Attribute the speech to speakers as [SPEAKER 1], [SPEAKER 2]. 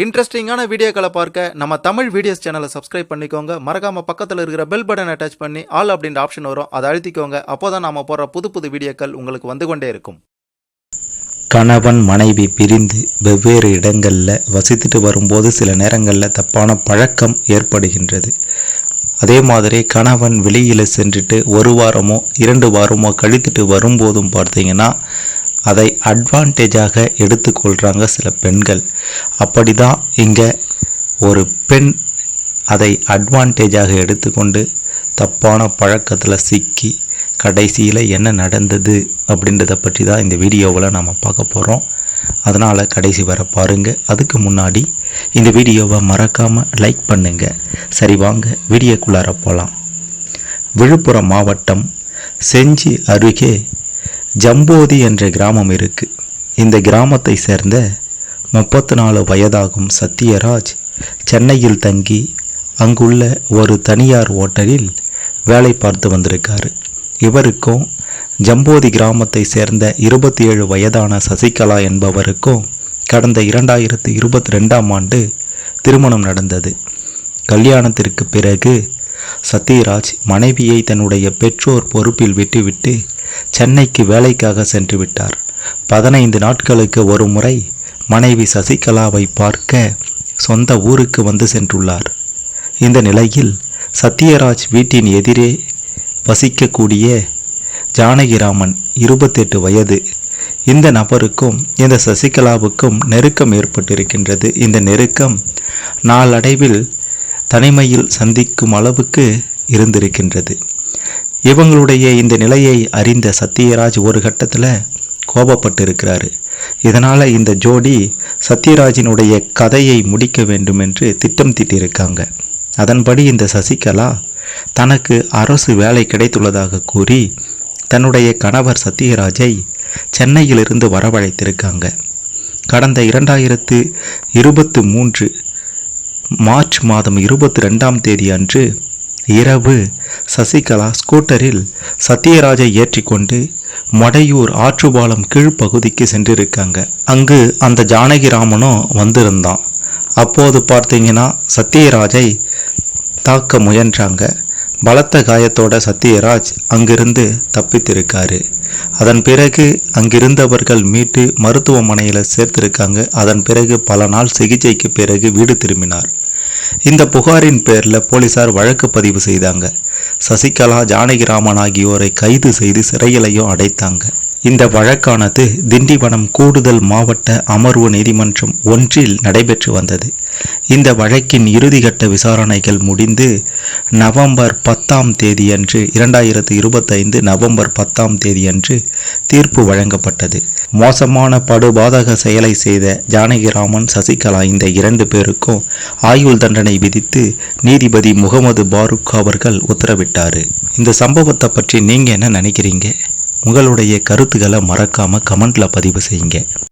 [SPEAKER 1] இன்ட்ரெஸ்டிங்கான வீடியோக்களை பார்க்க நம்ம தமிழ் வீடியோஸ் சேனலை சப்ஸ்கிரைப் பண்ணிக்கோங்க. மறக்காம பக்கத்தில் இருக்கிற பெல் பட்டனை டச் பண்ணி ஆல் அப்படின்ற ஆப்ஷன் வரும். அதை அழுத்திக்கோங்க. அப்போதான் நாம போற புது புது வீடியோக்கள் உங்களுக்கு வந்து கொண்டே இருக்கும்.
[SPEAKER 2] கணவன் மனைவி பிரிந்து வெவ்வேறு இடங்களில் வசித்துட்டு வரும்போது சில நேரங்களில் தப்பான பழக்கம் ஏற்படுகின்றது. அதே மாதிரி கணவன் வெளியில் சென்றுட்டு ஒரு வாரமோ இரண்டு வாரமோ கழித்துட்டு வரும்போதும் பார்த்தீங்கன்னா அதை அட்வான்டேஜாக எடுத்துக்கொள்கிறாங்க சில பெண்கள். அப்படி தான் இங்கே ஒரு பெண் அதை அட்வான்டேஜாக எடுத்துக்கொண்டு தப்பான பழக்கத்தில் சிக்கி கடைசியில் என்ன நடந்தது அப்படின்றத பற்றி தான் இந்த வீடியோவில் நம்ம பார்க்க போகிறோம் அதனால் கடைசி வர பாருங்கள் அதுக்கு முன்னாடி இந்த வீடியோவை மறக்காமல் லைக் பண்ணுங்கள் சரி வாங்க வீடியோக்குள்ளார போகலாம் விழுப்புரம் மாவட்டம் செஞ்சி அருகே ஜம்போதி என்ற கிராமம் இருக்கு. இந்த கிராமத்தை சேர்ந்த முப்பத்தி நாலு வயதாகும் சத்யராஜ் சென்னையில் தங்கி அங்குள்ள ஒரு தனியார் ஓட்டலில் வேலை பார்த்து வந்திருக்காரு. இவருக்கும் ஜம்போதி கிராமத்தை சேர்ந்த இருபத்தி ஏழு வயதான சசிகலா என்பவருக்கும் கடந்த இரண்டாயிரத்து இருபத்தி ரெண்டாம் ஆண்டு திருமணம் நடந்தது. கல்யாணத்திற்கு பிறகு சத்யராஜ் மனைவியை தன்னுடைய பெற்றோர் பொறுப்பில் விட்டுவிட்டு சென்னைக்கு வேலைக்காக சென்று விட்டார். பதினைந்து நாட்களுக்கு ஒரு முறை மனைவி சசிகலாவை பார்க்க சொந்த ஊருக்கு வந்து சென்றுள்ளார். இந்த நிலையில் சத்யராஜ் வீட்டின் எதிரே வசிக்கக்கூடிய ஜானகிராமன் இருபத்தெட்டு வயது. இந்த நபருக்கும் இந்த சசிகலாவுக்கும் நெருக்கம் ஏற்பட்டிருக்கின்றது. இந்த நெருக்கம் நாளடைவில் தனிமையில் சந்திக்கும் அளவுக்கு இருந்திருக்கின்றது. இவங்களுடைய இந்த நிலையை அறிந்த சத்யராஜ் ஒரு கட்டத்தில் கோபப்பட்டு இருக்கிறாரு இதனால் இந்த ஜோடி சத்யராஜினுடைய கதையை முடிக்க வேண்டும் என்று திட்டம் தீட்டியிருக்காங்க அதன்படி இந்த சசிகலா தனக்கு அரசு வேலை கிடைத்துள்ளதாக கூறி தன்னுடைய கணவர் சத்யராஜை சென்னையிலிருந்து வரவழைத்திருக்காங்க. கடந்த இரண்டாயிரத்து இருபத்து மூன்று மார்ச் மாதம் இருபத்தி ரெண்டாம் தேதி அன்று இரவு சசிகலா ஸ்கூட்டரில் சத்யராஜை ஏற்றிக்கொண்டு மடையூர் ஆற்றுபாலம் கீழ்ப்பகுதிக்கு சென்றிருக்காங்க. அங்கு அந்த ஜானகிராமனும் வந்திருந்தான். அப்போது பார்த்தீங்கன்னா சத்யராஜை தாக்க முயன்றாங்க. பலத்த காயத்தோட சத்யராஜ் அங்கிருந்து தப்பித்திருக்காரு. அதன் பிறகு அங்கிருந்தவர்கள் மீட்டு மருத்துவமனையில் சேர்த்திருக்காங்க. அதன் பிறகு பல நாள் சிகிச்சைக்கு பிறகு வீடு திரும்பினார். இந்த புகாரின் பேரில் போலீசார் வழக்கு பதிவு செய்தாங்க. சசிகலா ஜானகிராமன் ஆகியோரை கைது செய்து சிறையிலையும் அடைத்தாங்க. இந்த வழக்கானது திண்டிவனம் கூடுதல் மாவட்ட அமர்வு நீதிமன்றம் ஒன்றில் நடைபெற்று வந்தது. இந்த வழக்கின் இறுதிகட்ட விசாரணைகள் முடிந்து நவம்பர் பத்தாம் தேதியன்று இரண்டாயிரத்து இருபத்தைந்து நவம்பர் பத்தாம் தேதியன்று தீர்ப்பு வழங்கப்பட்டது. மோசமான படுபாதக செயலை செய்த ஜானகிராமன் சசிகலா இந்த இரண்டு பேருக்கும் ஆயுள் தண்டனை விதித்து நீதிபதி முகமது பாருக் அவர்கள் உத்தரவிட்டார். இந்த சம்பவத்தை பற்றி நீங்கள் என்ன நினைக்கிறீங்க? உங்களுடைய கருத்துக்களை மறக்காமல் கமெண்ட்டில் பதிவு செய்யுங்க.